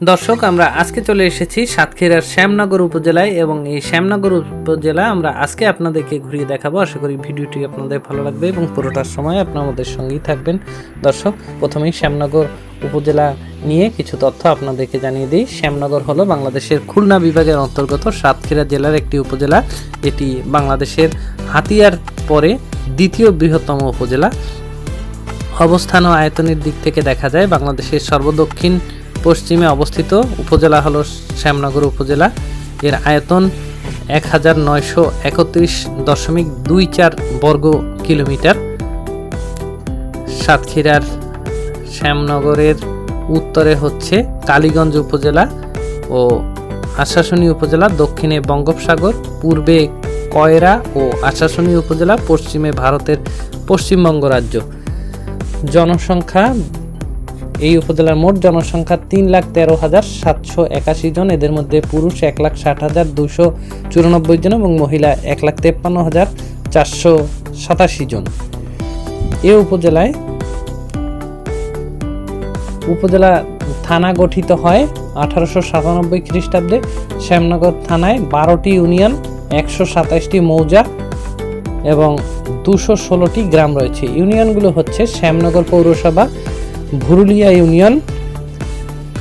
দর্শক, আমরা আজকে চলে এসেছি সাতক্ষীরার শ্যামনগর উপজেলায় এবং এই শ্যামনগর উপজেলা আমরা আজকে আপনাদেরকে ঘুরিয়ে দেখাবো। আশা করি ভিডিওটি আপনাদের ভালো লাগবে এবং পুরোটার সময় আপনার আমাদের সঙ্গেই থাকবেন। দর্শক, প্রথমেই শ্যামনগর উপজেলা নিয়ে কিছু তথ্য আপনাদেরকে জানিয়ে দিই। শ্যামনগর হলো বাংলাদেশের খুলনা বিভাগের অন্তর্গত। সাতক্ষীরা জেলার একটি উপজেলা। এটি বাংলাদেশের হাতিয়ার পরে দ্বিতীয় বৃহত্তম উপজেলা। অবস্থান ও আয়তনের দিক থেকে দেখা যায়, বাংলাদেশের সর্বদক্ষিণ পশ্চিমে অবস্থিত উপজেলা হলো শ্যামনগর উপজেলা। এর আয়তন এক হাজার নয়শো একত্রিশ দশমিক দুই চার বর্গ কিলোমিটার। সাতক্ষীরার শ্যামনগরের উত্তরে হচ্ছে কালীগঞ্জ উপজেলা ও আশাসনী উপজেলা, দক্ষিণে বঙ্গোপসাগর, পূর্বে কয়রা ও আশাসনী উপজেলা, পশ্চিমে ভারতের পশ্চিমবঙ্গ রাজ্য। জনসংখ্যা এই উপজেলার মোট জনসংখ্যা তিন লাখ তেরো হাজার সাতশো একাশি জন। এদের মধ্যে পুরুষ এক লাখ ষাট হাজার দুশো চুরানব্বই জন এবং মহিলা এক লাখ তেপ্পান্ন হাজার চারশো সাতাশি জন। এ উপজেলায় উপজেলা থানা গঠিত হয় আঠারোশো সাতানব্বই খ্রিস্টাব্দে। শ্যামনগর থানায় বারোটি ইউনিয়ন, একশো সাতাশটি মৌজা এবং দুশো ষোলোটি গ্রাম রয়েছে। ইউনিয়নগুলো হচ্ছে শ্যামনগর পৌরসভা Bhurulia union,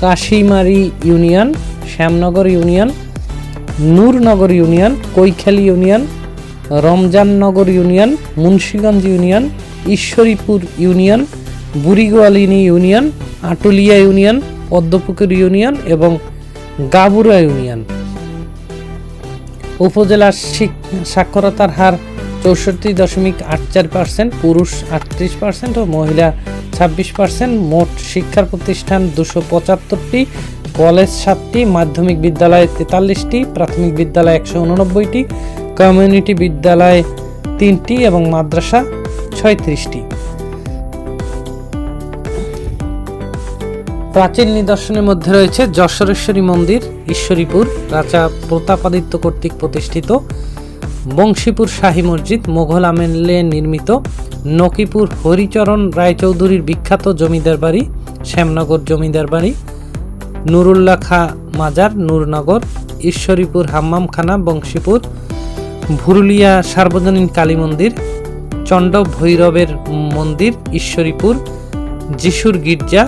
Kashimari union, Shyamnagar union, Nurnagar union, Koikhali union, Ramjannagar union, Munshiganj union, Ishwaripur union, Burigoalini union, Atulia union, Padmapukur union এবং গাবুরা ইউনিয়ন। উপজেলার সাক্ষরতার হার চৌষট্টি দশমিক আট চার পার্সেন্ট, পুরুষ আটত্রিশ পার্সেন্ট ও মহিলা ছাব্বিশ পার্সেন্ট, মোট শিক্ষার প্রতিষ্ঠান দুশো পঁচাত্তরটি, কলেজ সাতটি, মাধ্যমিক বিদ্যালয় তেতাল্লিশটি, প্রাথমিক বিদ্যালয় একশো উননব্বইটি, কমিউনিটি বিদ্যালয় তিনটি এবং মাদ্রাসা ছয়ত্রিশটি। প্রাচীন নিদর্শনের মধ্যে রয়েছে যশোরেশ্বরী মন্দির, ঈশ্বরীপুর, রাজা প্রতাপাদিত্য কর্তৃক প্রতিষ্ঠিত। বংশীপুর শাহী মসজিদ মোঘল আমলে নির্মিত নকিপুর হরিচরণ রায়চৌধুরীর বিখ্যাত জমিদার বাড়ি, শ্যামনগর জমিদার বাড়ি, নুরুল্লাহ খা মাজার, নূরনগর, ঈশ্বরীপুর হাম্মামখানা, বংশীপুর, ভুরুলিয়া সার্বজনীন কালী মন্দির চণ্ড ভৈরবের মন্দির, ঈশ্বরীপুর, যিশুর গির্জা,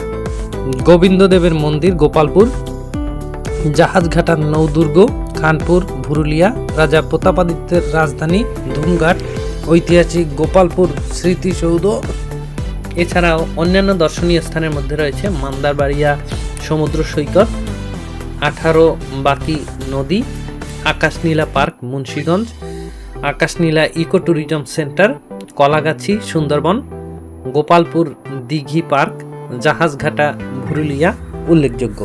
গোবিন্দদেবের মন্দির, গোপালপুর, জাহাজঘাটার নৌদুর্গ খানপুর, ভুরুলিয়া রাজা প্রতাপাদিত্যের রাজধানী, ধুমঘাট, ঐতিহাসিক গোপালপুর, স্মৃতিসৌধ। এছাড়াও অন্যান্য দর্শনীয় স্থানের মধ্যে রয়েছে মান্দারবাড়িয়া সমুদ্র সৈকত, আঠারো বাকি নদী, Akashnila park, Munshiganj, Akashnila eco tourism centre, Kalagachhi, Sundarban, Gopalpur দিঘি পার্ক, জাহাজঘাটা, ভুরুলিয়া, উল্লেখযোগ্য।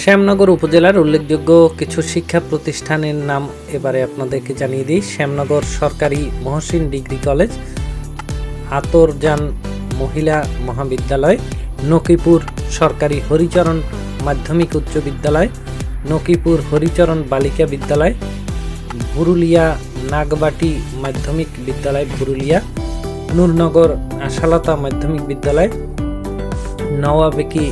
শ্যামনগর উপজেলার উল্লেখযোগ্য কিছু শিক্ষা প্রতিষ্ঠানের নাম এবারে আপনাদেরকে জানিয়ে দিই। শ্যামনগর সরকারি মহসিন ডিগ্রি কলেজ, আতরজান মহিলা মহাবিদ্যালয়, নকিপুর সরকারি হরিচরণ মাধ্যমিক উচ্চ বিদ্যালয়, নকিপুর হরিচরণ বালিকা বিদ্যালয়, ভুরুলিয়া নাগবাটি মাধ্যমিক বিদ্যালয়, ভুরুলিয়া, নূরনগর আশালতা মাধ্যমিক বিদ্যালয়, নওয়াবেকি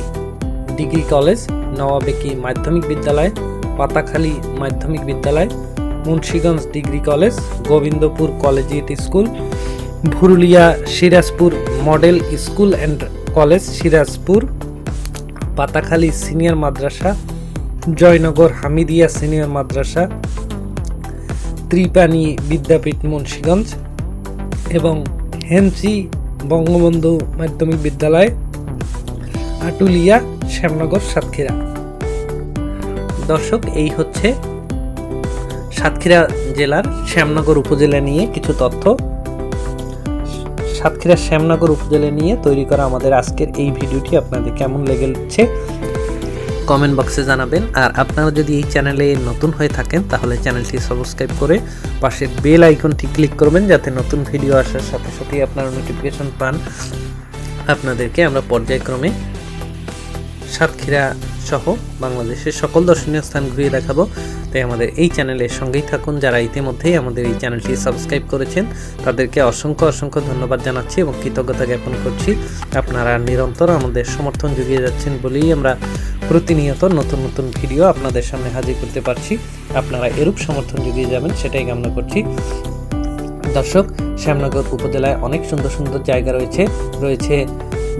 ডিগ্রি কলেজ নওয়াবেকি মাধ্যমিক বিদ্যালয়, পাতাখালী মাধ্যমিক বিদ্যালয়, Munshiganj degree college, Gobindapur collegiate school, Bhurulia Sirajpur model school and college Sirajpur, Patakhali senior Madrasa, Joynagar Hamidia senior মাদ্রাসা ত্রিপানি বিদ্যাপীঠ মুন্সীগঞ্জ এবং হেনসি বঙ্গবন্ধু মাধ্যমিক বিদ্যালয়, আটুলিয়া শ্যামনগর সাতক্ষীরা। দর্শক, এই হচ্ছে সাতক্ষীরা জেলার শ্যামনগর উপজেলা নিয়ে কিছু তথ্য। সাতক্ষীরা শ্যামনগর উপজেলা নিয়ে তৈরি করা আমাদের আজকের এই ভিডিওটি আপনাদের কেমন লেগেছে কমেন্ট বক্সে জানাবেন। আর আপনারা যদি এই চ্যানেলে নতুন হয়ে থাকেন, তাহলে চ্যানেলটি সাবস্ক্রাইব করে পাশের বেল আইকনটি ক্লিক করবেন, যাতে নতুন ভিডিও আসার সাথে সাথেই আপনারা নোটিফিকেশন পান। আপনাদেরকে আমরা পর্যায়ক্রমে সাতক্ষীরা সহ বাংলাদেশের সকল দর্শনীয় স্থান ঘুরিয়ে দেখাবো। তাই আমাদের এই চ্যানেলের সঙ্গেই থাকুন যারা ইতিমধ্যেই আমাদের এই চ্যানেলটি সাবস্ক্রাইব করেছেন। তাদেরকে অসংখ্য অসংখ্য ধন্যবাদ জানাচ্ছি এবং কৃতজ্ঞতা জ্ঞাপন করছি। আপনারা নিরন্তর আমাদের সমর্থন জুগিয়ে যাচ্ছেন বলেই আমরা প্রতিনিয়ত নতুন নতুন ভিডিও আপনাদের সামনে হাজির করতে পারছি। আপনারা এরূপ সমর্থন জুগিয়ে যাবেন, সেটাই কামনা করছি। দর্শক, শ্যামনগর উপজেলায় অনেক সুন্দর সুন্দর জায়গা রয়েছে। রয়েছে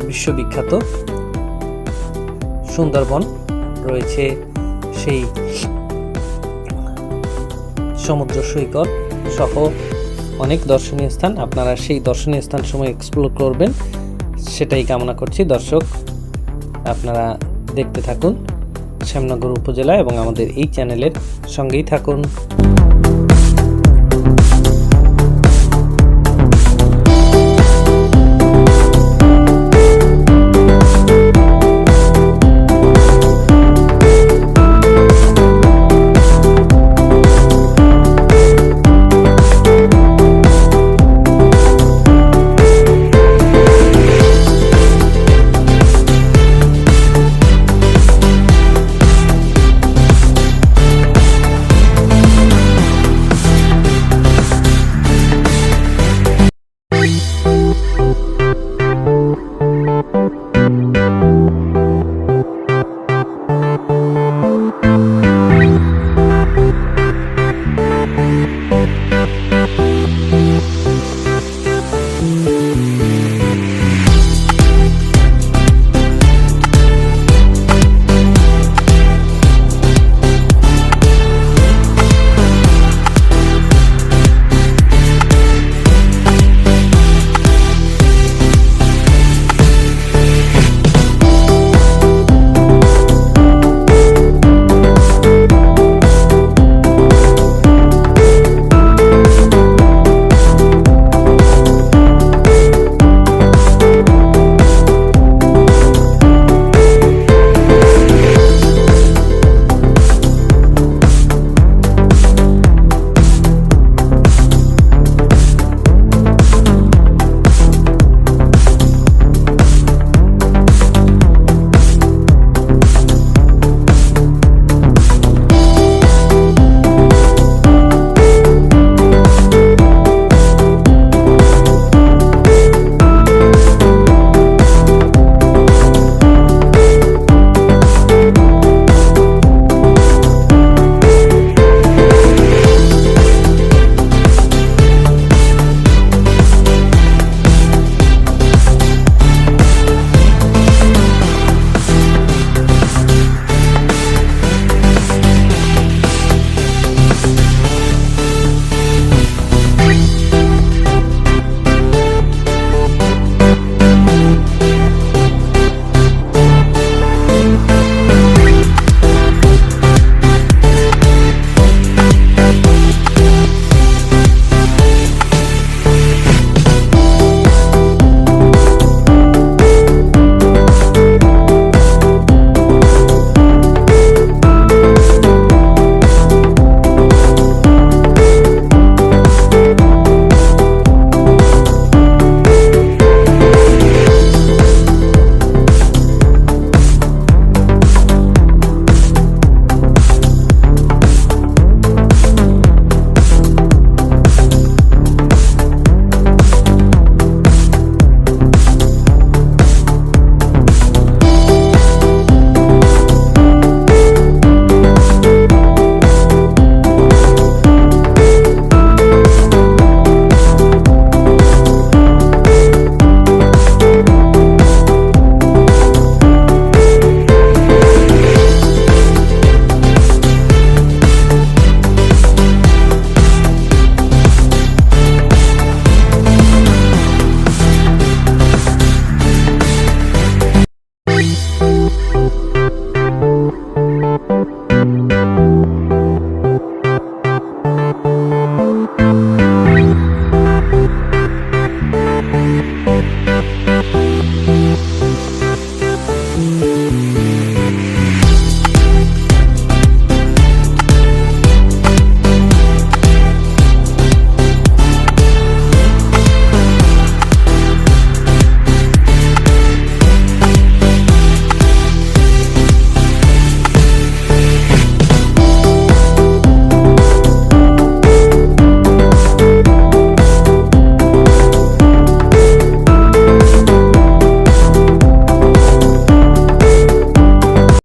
বিশ্ববিখ্যাত সুন্দরবন রয়েছে সেই সমুদ্র সৈকত সহ অনেক দর্শনীয় স্থান। আপনারা সেই দর্শনীয় স্থান সময় এক্সপ্লোর করবেন। সেটাই কামনা করছি। দর্শক, আপনারা দেখতে থাকুন শ্যামনগর উপজেলা এবং আমাদের এই চ্যানেলের সঙ্গেই থাকুন।